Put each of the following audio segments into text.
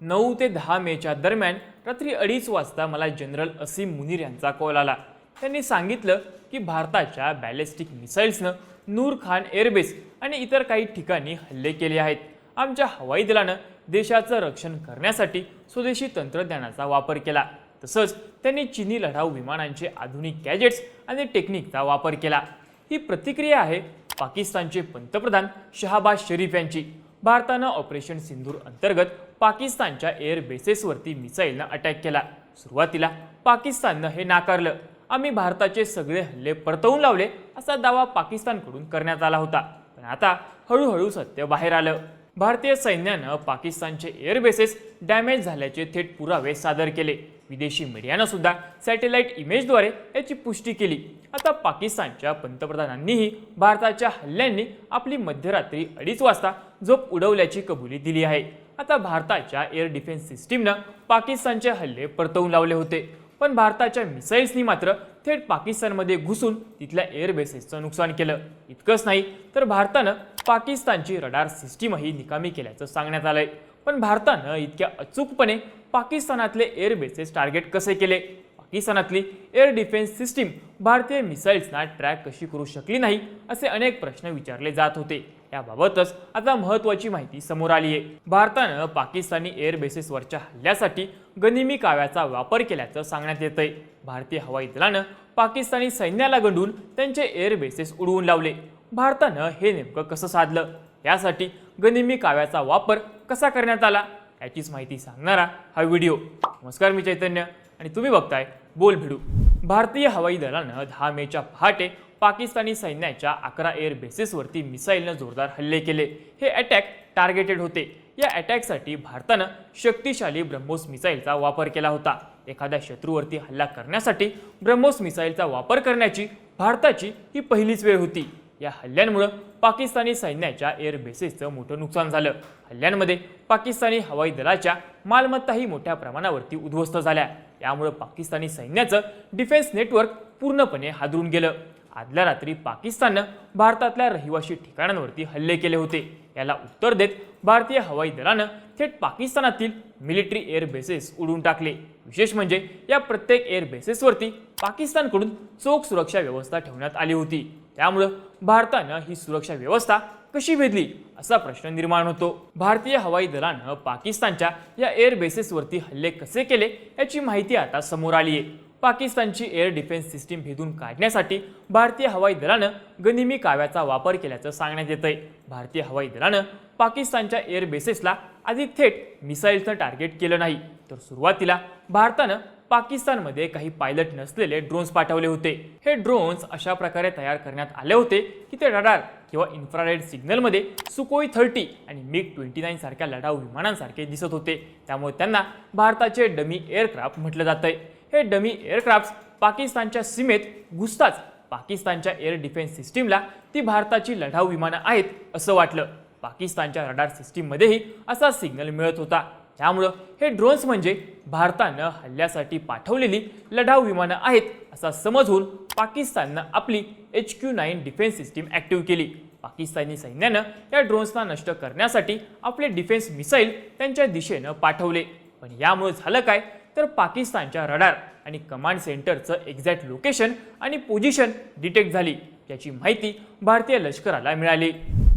नऊ ते दहा मेच्या दरम्यान रात्री अडीच वाजता मला जनरल असीम मुनीर यांचा कॉल आला. त्यांनी सांगितलं की भारताच्या बॅलिस्टिक मिसाईल्सनं नूर खान एअरबेस आणि इतर काही ठिकाणी हल्ले केले आहेत. आमच्या हवाई दलानं देशाचं रक्षण करण्यासाठी स्वदेशी तंत्रज्ञानाचा वापर केला. तसंच त्यांनी चिनी लढाऊ विमानांचे आधुनिक गॅजेट्स आणि टेक्निकचा वापर केला. ही प्रतिक्रिया आहे पाकिस्तानचे पंतप्रधान शहाबाज शरीफ यांची. भारतानं ऑपरेशन सिंधूर अंतर्गत पाकिस्तानच्या एअर बेसेसवरती मिसाईलनं अटॅक केला. सुरुवातीला पाकिस्ताननं हे नाकारलं. आम्ही भारताचे सगळे हल्ले परतवून लावले असा दावा पाकिस्तानकडून करण्यात आला होता. पण आता हळूहळू सत्य बाहेर आलं. भारतीय सैन्यानं पाकिस्तानचे एअर बेसेस डॅमेज झाल्याचे थेट पुरावे सादर केले. विदेशी मीडियानं सुद्धा सॅटेलाइट इमेजद्वारे याची पुष्टी केली. आता पाकिस्तानच्या पंतप्रधानांनीही भारताच्या हल्ल्यांनी आपली मध्यरात्री अडीच वाजता झोप उडवल्याची कबुली दिली आहे. आता भारताच्या एअर डिफेन्स सिस्टीमनं पाकिस्तानचे हल्ले परतवून लावले होते. पण भारताच्या मिसाईल्सनी मात्र थेट पाकिस्तानमध्ये घुसून तिथल्या एअरबेसेसचं नुकसान केलं. इतकंच नाही तर भारतानं पाकिस्तानची रडार सिस्टीमही निकामी केल्याचं सांगण्यात आलंय. पण भारतानं इतक्या अचूकपणे पाकिस्तानातले एअर बेसेस टार्गेट कसे केले? पाकिस्तानातली एअर डिफेन्स सिस्टीम भारतीय मिसाईल्सना ट्रॅक कशी करू शकली नाही असे अनेक प्रश्न विचारले जात होते. याबाबतच आता महत्वाची माहिती समोर आली आहे. भारतानं पाकिस्तानी एअर बेसेसवरच्या हल्ल्यासाठी गनिमी काव्याचा वापर केल्याचं सांगण्यात येतंय. भारतीय हवाई दलानं पाकिस्तानी सैन्याला गंडून त्यांचे एअर बेसेस उडवून लावले. भारतानं हे नेमकं कसं साधलं? यासाठी गनिमी काव्याचा वापर कसा करण्यात आला? याचीच माहिती सांगणारा हा व्हिडिओ. नमस्कार मी चैतन्य आणि तुम्ही बघताय बोल भिडू. भारतीय हवाई दलानं दहा मेच्या पहाटे पाकिस्तानी सैन्याच्या अकरा एअर बेसेसवरती मिसाईलनं जोरदार हल्ले केले. हे अटॅक टार्गेटेड होते. या अटॅकसाठी भारतानं शक्तिशाली ब्रह्मोस मिसाईलचा वापर केला होता. एखाद्या शत्रूवरती हल्ला करण्यासाठी ब्रह्मोस मिसाईलचा वापर करण्याची भारताची ही पहिलीच वेळ होती. या हल्ल्यांमुळं पाकिस्तानी सैन्याच्या एअर बेसेसचं मोठं नुकसान झालं. हल्ल्यांमध्ये पाकिस्तानी हवाई दलाच्या मालमत्ताही मोठ्या प्रमाणावरती उद्ध्वस्त झाल्या. यामुळं पाकिस्तानी सैन्याचं डिफेन्स नेटवर्क पूर्णपणे हादरून गेलं. आदल्या रात्री पाकिस्ताननं भारतातल्या रहिवाशी ठिकाणांवरती हल्ले केले होते. याला उत्तर देत भारतीय हवाई दलानं थेट पाकिस्तानातील मिलिटरी एअर बेसेस उडवून टाकले. विशेष म्हणजे या प्रत्येक एअर बेसेसवरती पाकिस्तानकडून चोख सुरक्षा व्यवस्था ठेवण्यात आली होती. त्यामुळं भारतानं ही सुरक्षा व्यवस्था कशी भेदली असा प्रश्न निर्माण होतो. भारतीय हवाई दलानं पाकिस्तानच्या या एअर बेसेसवरती हल्ले कसे केले याची माहिती आता समोर आली आहे पाकिस्तानची एअर डिफेन्स सिस्टीम भेदून काढण्यासाठी भारतीय हवाई दलानं गनिमी काव्याचा वापर केल्याचं सांगण्यात येत आहे भारतीय हवाई दलानं पाकिस्तानच्या एअर बेसेसला आधी थेट मिसाईलचं टार्गेट केलं नाही. तर सुरुवातीला भारतानं पाकिस्तानमध्ये काही पायलट नसलेले ड्रोन्स पाठवले होते. हे ड्रोन्स अशा प्रकारे तयार करण्यात आले होते की ते रडार किंवा इन्फ्रारेड सिग्नलमध्ये सुकोई थर्टी आणि मिग ट्वेंटी नाईन सारख्या लढाऊ विमानांसारखे दिसत होते. त्यामुळे त्यांना भारताचे डमी एअरक्राफ्ट म्हटलं जातं हे डमी एअरक्राफ्ट पाकिस्तानच्या सीमेत घुसताच पाकिस्तानच्या एअर डिफेन्स सिस्टीमला ती भारताची लढाऊ विमानं आहेत असं वाटलं. पाकिस्तानच्या रडार सिस्टीममध्येही असा सिग्नल मिळत होता. त्यामुळं हे ड्रोन्स म्हणजे भारतानं हल्ल्यासाठी पाठवलेली लढाऊ विमानं आहेत असा समज होऊन पाकिस्ताननं आपली H Q nine defence system active केली. पाकिस्तानी सैन्यानं या ड्रोन्सना नष्ट करण्यासाठी आपले डिफेन्स मिसाईल त्यांच्या दिशेनं पाठवले. पण यामुळे झालं काय? तर पाकिस्तानच्या रडार आणि कमांड सेंटरचं एक्झॅक्ट लोकेशन आणि पोझिशन डिटेक्ट झाली. याची माहिती भारतीय लष्कराला मिळाली.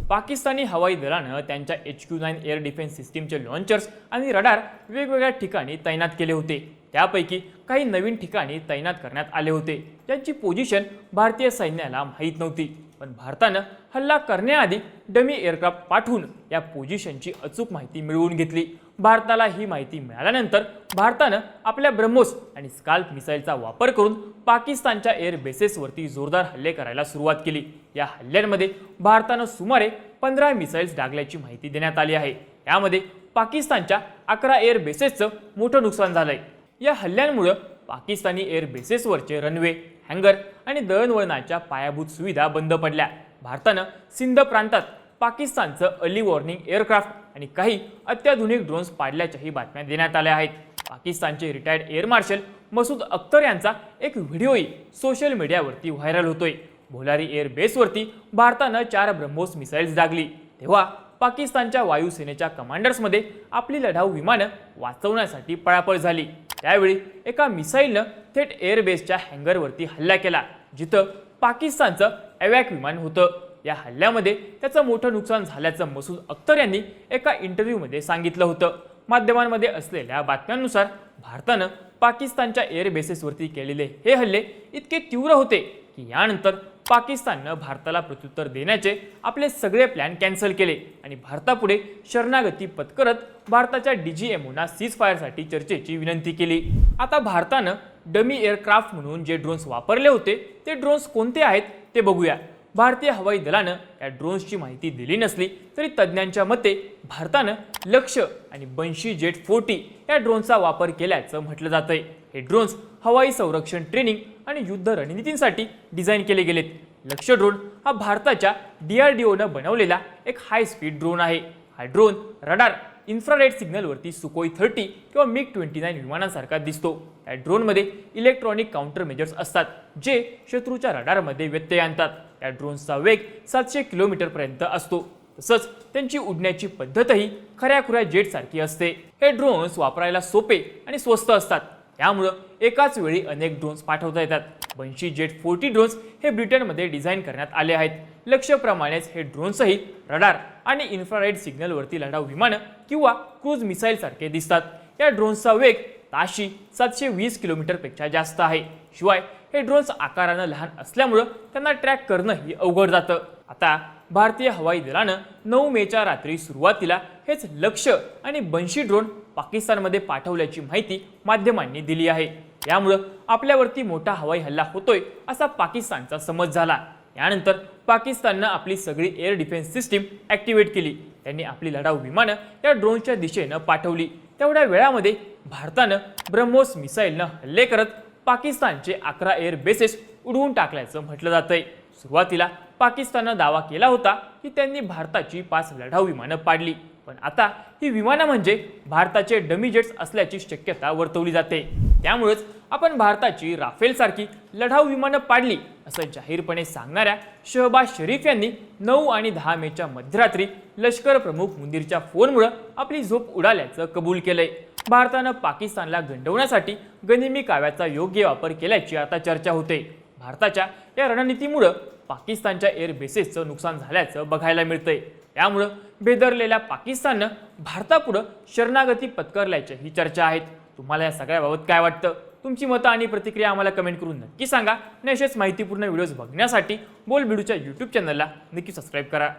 पाकिस्तानी हवाई दलानं त्यांच्या H Q nine air defence सिस्टीमचे लॉन्चर्स आणि रडार वेगवेगळ्या ठिकाणी तैनात केले होते. त्यापैकी काही नवीन ठिकाणी तैनात करण्यात आले होते. ज्यांची पोझिशन भारतीय सैन्याला माहीत नव्हती. पण भारतानं हल्ला करण्याआधी डमी एअरक्राफ्ट पाठवून या पोझिशनची अचूक माहिती मिळवून घेतली. भारताला ही माहिती मिळाल्यानंतर भारतानं आपल्या ब्रह्मोस आणि स्काल्प मिसाईलचा वापर करून पाकिस्तानच्या एअर बेसेसवरती जोरदार हल्ले करायला सुरुवात केली. या हल्ल्यांमध्ये भारतानं सुमारे पंधरा मिसाईल्स डागल्याची माहिती देण्यात आली आहे. यामध्ये पाकिस्तानच्या अकरा एअर बेसेसचं मोठं नुकसान झालंय. या हल्ल्यांमुळं पाकिस्तानी एअर बेसेसवरचे रनवे हँगर आणि दळणवळणाच्या पायाभूत सुविधा बंद पडल्या. भारतानं सिंध प्रांतात पाकिस्तानचं अली वॉर्निंग एअरक्राफ्ट आणि काही अत्याधुनिक ड्रोन्स पाडल्याच्याही बातम्या देण्यात आल्या आहेत. पाकिस्तानचे retired air marshal Masood Akhtar यांचा एक व्हिडिओही सोशल मीडियावरती व्हायरल होतोय. भोलारी एअर बेसवरती भारतानं चार ब्रह्मोस मिसाईल्स दागली. तेव्हा पाकिस्तानच्या वायुसेनेच्या कमांडर्समध्ये आपली लढाऊ विमानं वाचवण्यासाठी पळापळ झाली. त्यावेळी एका मिसाईलनं थेट एअरबेसच्या हँगरवरती हल्ला केला जिथं पाकिस्तानचं अवॅक विमान होतं. या हल्ल्यामध्ये त्याचं मोठं नुकसान झाल्याचं मसूद अख्तर यांनी एका इंटरव्ह्यूमध्ये सांगितलं होतं. माध्यमांमध्ये असलेल्या बातम्यांनुसार भारतानं पाकिस्तानच्या एअरबेसेसवरती केलेले हे हल्ले इतके तीव्र होते की यानंतर पाकिस्ताननं भारताला प्रत्युत्तर देण्याचे आपले सगळे प्लॅन कॅन्सल केले. आणि भारतापुढे शरणागती पत्करत भारताच्या डीजीएमओना सीज फायरसाठी चर्चेची विनंती केली. आता भारतानं डमी एअरक्राफ्ट म्हणून जे ड्रोन्स वापरले होते ते ड्रोन्स कोणते आहेत ते बघूया. भारतीय हवाई दलानं या ड्रोन्सची माहिती दिली नसली तरी तज्ज्ञांच्या मते भारतानं लक्ष आणि बंशी जेट फोर्टी या ड्रोनचा वापर केल्याचं म्हटलं जातंय. हे ड्रोन्स हवाई संरक्षण ट्रेनिंग आणि युद्ध रणनीतींसाठी डिझाईन केले गेलेत. लक्ष्य ड्रोन हा भारताच्या डीआरडीओनं बनवलेला एक हाय स्पीड ड्रोन आहे. हा ड्रोन रडार इन्फ्रारेड सिग्नलवरती सुकोई थर्टी किंवा मिग ट्वेंटी नाईन विमानांसारखा दिसतो. या ड्रोनमध्ये इलेक्ट्रॉनिक काउंटर मेजर्स असतात जे शत्रूच्या रडारमध्ये व्यत्यय आणतात. या ड्रोनचा वेग सातशे किलोमीटरपर्यंत असतो. तसंच त्यांची उडण्याची पद्धतही खऱ्याखुऱ्या जेटसारखी असते. हे ड्रोन्स वापरायला सोपे आणि स्वस्त असतात. त्यामुळं एकाच वेळी अनेक ड्रोन्स पाठवता येतात. बंशी जेट फोर्टी ड्रोन्स हे ब्रिटनमध्ये डिझाईन करण्यात आले आहेत. लक्ष्यप्रमाणेच हे ड्रोन्सही रडार आणि इन्फ्रारेड सिग्नलवरती लढाऊ विमानं किंवा क्रूज मिसाईल सारखे दिसतात. या ड्रोन्सचा वेग ताशी सातशे वीस किलोमीटरपेक्षा जास्त आहे. शिवाय हे ड्रोन्स आकारानं लहान असल्यामुळं त्यांना ट्रॅक करणंही अवघड जातं. आता भारतीय हवाई दलानं नऊ मेच्या रात्री सुरुवातीला हेच लक्ष आणि बंशी ड्रोन पाकिस्तानमध्ये पाठवल्याची माहिती माध्यमांनी दिली आहे. यामुळं आपल्यावरती मोठा हवाई हल्ला होतोय असा पाकिस्तानचा समज झाला. यानंतर पाकिस्ताननं आपली सगळी एअर डिफेन्स सिस्टीम ॲक्टिवेट केली. त्यांनी आपली लढाऊ विमानं या ड्रोनच्या दिशेनं पाठवली. तेवढ्या वेळामध्ये भारतानं ब्रह्मोस मिसाईलनं हल्ले करत पाकिस्तानचे अकरा एअर बेसेस उडवून टाकल्याचं म्हटलं जातंय. सुरुवातीला पाकिस्ताननं दावा केला होता की त्यांनी भारताची पाच लढाऊ विमानं पाडली. पण आता ही विमानं म्हणजे भारताचे डमी जेट्स असल्याची शक्यता वर्तवली जाते. त्यामुळेच आपण भारताची राफेलसारखी लढाऊ विमानं पाडली असं जाहीरपणे सांगणाऱ्या शहबाज शरीफ यांनी नऊ आणि दहा मेच्या मध्यरात्री लष्कर प्रमुख मुंदीरच्या फोनमुळं आपली झोप उडाल्याचं कबूल केलंय. भारतानं पाकिस्तानला गंडवण्यासाठी गनिमी काव्याचा योग्य वापर केल्याची आता चर्चा होते. भारताच्या या रणनीतीमुळं पाकिस्तानच्या एअर बेसेसचं नुकसान झाल्याचं बघायला मिळतंय. त्यामुळं बेदरलेल्या पाकिस्ताननं भारतापुढं शरणागती पत्करल्याच्या ही चर्चा आहेत. तुम्हाला या सगळ्याबाबत काय वाटतं? तुमची मतं आणि प्रतिक्रिया आम्हाला कमेंट करून नक्की सांगा. आणि असेच माहितीपूर्ण व्हिडिओज बघण्यासाठी बोल बिडूच्या यूट्यूब चॅनलला नक्की सबस्क्राईब करा.